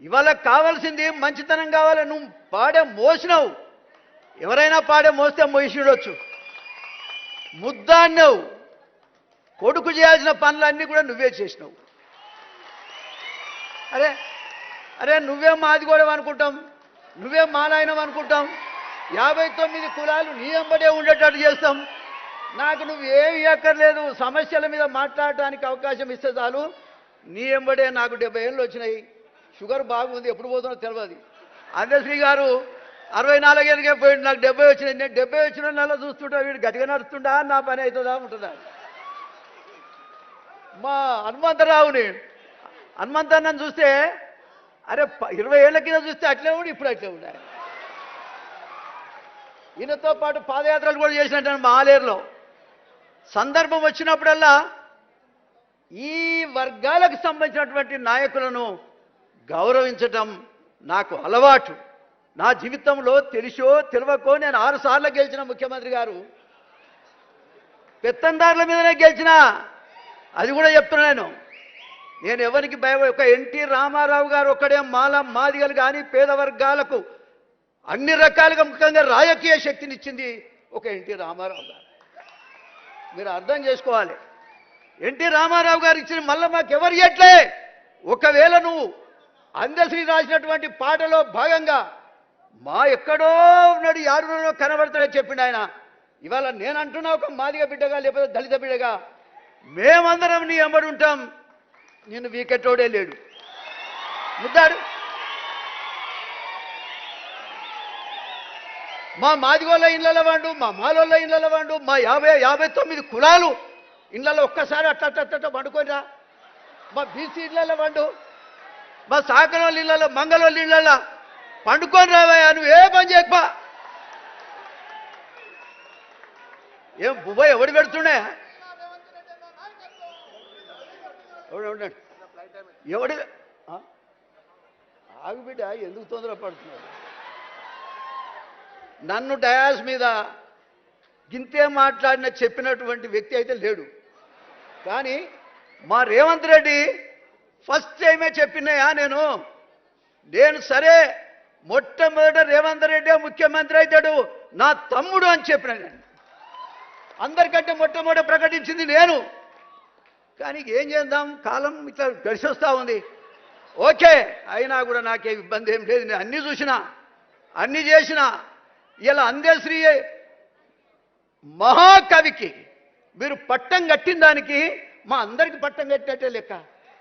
ఇవాళ కావాల్సింది మంచితనం కావాలి నువ్వు పాడే మోసినావు. ఎవరైనా పాడే మోస్తే మోసిడొచ్చు ముద్దాన్నావు. కొడుకు చేయాల్సిన పనులన్నీ కూడా నువ్వే చేసినావు. అరే అరే నువ్వే మాది కూడా అనుకుంటాం. నువ్వే మా నాయనం అనుకుంటాం. యాభై తొమ్మిది కులాలు నీ ఎంబడే ఉండేటట్టు చేస్తాం. నాకు నువ్వు ఏమి ఎక్కర్లేదు సమస్యల మీద మాట్లాడటానికి అవకాశం ఇస్తే చాలు. నీ ఎంబడే నాకు డెబ్బై ఏళ్ళు వచ్చినాయి. షుగర్ బాగుంది ఎప్పుడు పోతుందో తెలియదు అందశ్రీ గారు అరవై నాలుగేళ్ళకే పోయింది నాకు డెబ్బై వచ్చినాయి. నేను డెబ్బై వచ్చిన నెల చూస్తుంటా వీడు గట్టిగా నడుస్తుంటా నా పని అవుతుందా ఉంటుందా? మా హనుమంతరావుని హనుమంతరావు చూస్తే అరే ఇరవై ఏళ్ళ కింద చూస్తే అట్లే ఉండి ఇప్పుడు అట్లే ఉండే ఈయనతో పాటు పాదయాత్రలు కూడా చేసినట్టు మాలేరులో. సందర్భం వచ్చినప్పుడల్లా ఈ వర్గాలకు సంబంధించినటువంటి నాయకులను గౌరవించటం నాకు అలవాటు. నా జీవితంలో తెలిసో తెలియకో నేను ఆరు సార్లు గెలిచిన ముఖ్యమంత్రి గారు. పెత్తందారుల మీదనే గెలిచిన అది కూడా చెప్తున్నాను నేను. ఎవరికి భయ ఒక ఎన్టీ రామారావు గారు ఒక్కడే మాల మాదిగలు కానీ పేద వర్గాలకు అన్ని రకాలుగా ముఖ్యంగా రాజకీయ శక్తినిచ్చింది ఒక ఎన్టీ రామారావు గారు. మీరు అర్థం చేసుకోవాలి. ఎన్టీ రామారావు గారు ఇచ్చిన మళ్ళీ మాకు ఎవరు ఒకవేళ నువ్వు అందశ్రీ రాసినటువంటి పాటలో భాగంగా మా ఎక్కడో ఉన్నాడు యారులో కనబడతాడని చెప్పిండు ఆయన. ఇవాళ నేను అంటున్నా ఒక మాదిగ బిడ్డగా లేకపోతే దళిత బిడ్డగా మేమందరం నీ ఎంబడి ఉంటాం. నేను వీకెట్టోడే లేడు. ముద్దాడు. మా మాదిగోళ్ళ ఇళ్ళల వండు మా మాలోళ్ళ ఇళ్ళలో వాడు మా యాభై యాభై తొమ్మిది కులాలు ఇళ్ళలో ఒక్కసారి అట్ట అట్ట అట్ట పండుకోరా మా బీసీ ఇళ్ళల వాడు మా సాకరోళ్ళ ఇళ్ళలో మంగళోళ్ళ ఇళ్ళలో. పండుకొని రావయ్యా నువ్వు ఏ పని చేయకపో ఏం బువ్వ ఎవడు పెడుతుండే? ఎవడు ఆగుబిడ్డ ఎవడు? ఎందుకు తొందర పడుతున్నాడు నన్ను డయాస్ మీద గింతే మాట్లాడిన చెప్పినటువంటి వ్యక్తి అయితే లేడు. కానీ మా రేవంత్ రెడ్డి ఫస్ట్ టైమే చెప్పినాయా నేను? నేను సరే మొట్టమొదట రేవంత్ రెడ్డి ముఖ్యమంత్రి అవుతాడు నా తమ్ముడు అని చెప్పిన నేను. అందరికంటే మొట్టమొదట ప్రకటించింది నేను. కానీ ఏం చేద్దాం? కాలం ఇట్లా గడిచొస్తా ఉంది. ఓకే అయినా కూడా నాకే ఇబ్బంది ఏం లేదు. నేను అన్నీ చూసినా అన్నీ చేసిన ఇలా అందేశ్రీ మహాకవికి మీరు పట్టం కట్టిన దానికి మా అందరికి పట్టం కట్టినట్టే లెక్క.